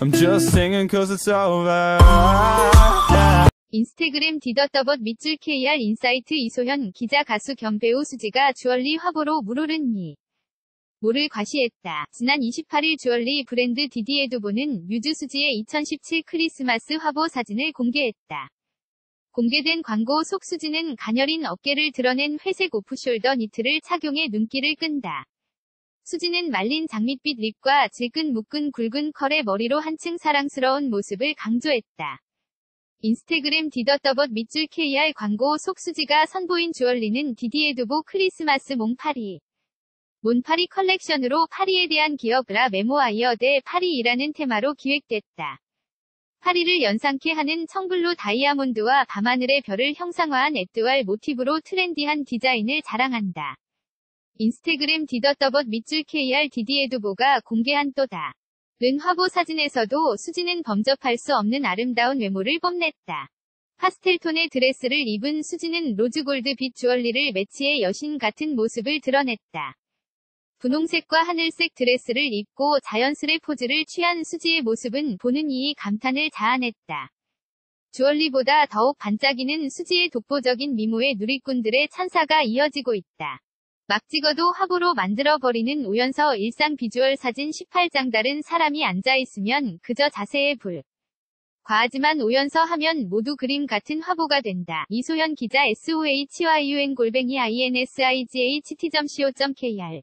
I'm just singing cause it's over. 인스타그램 디더더벗 밑줄 KR 인사이트 이소현 기자 가수 겸 배우 수지가 주얼리 화보로 물오른 이 모를 과시했다. 지난 28일 주얼리 브랜드 디디에두보는 뮤즈 수지의 2017 크리스마스 화보 사진을 공개했다. 공개된 광고 속 수지는 가녀린 어깨를 드러낸 회색 오프숄더 니트를 착용해 눈길을 끈다. 수지는 말린 장밋빛 립과 질끈 묶은 굵은 컬의 머리로 한층 사랑스러운 모습을 강조했다. 인스타그램 디더더벗 밑줄 KR 광고 속 수지가 선보인 주얼리는 디디에두보 크리스마스 몽파리. 몬파리 컬렉션으로 파리에 대한 기억 라 메모아이어 대 파리이라는 테마로 기획됐다. 파리를 연상케 하는 청블루 다이아몬드와 밤하늘의 별을 형상화한 에뚜알 모티브로 트렌디한 디자인을 자랑한다. 인스타그램 디더더벗 밑줄 KR 디디에두보가 공개한 또다. 른 화보 사진에서도 수지는 범접할 수 없는 아름다운 외모를 뽐냈다. 파스텔톤의 드레스를 입은 수지는 로즈골드 빛 주얼리를 매치해 여신 같은 모습을 드러냈다. 분홍색과 하늘색 드레스를 입고 자연스레 포즈를 취한 수지의 모습은 보는 이의 감탄을 자아냈다. 주얼리보다 더욱 반짝이는 수지의 독보적인 미모에 누리꾼들의 찬사가 이어지고 있다. 막 찍어도 화보로 만들어버리는 오연서 일상 비주얼 사진 18장 다른 사람이 앉아있으면 그저 자세에 불. 과하지만 오연서 하면 모두 그림 같은 화보가 된다. 이소현 기자 SOH-YUN 골뱅이 INSIGH t.co.kr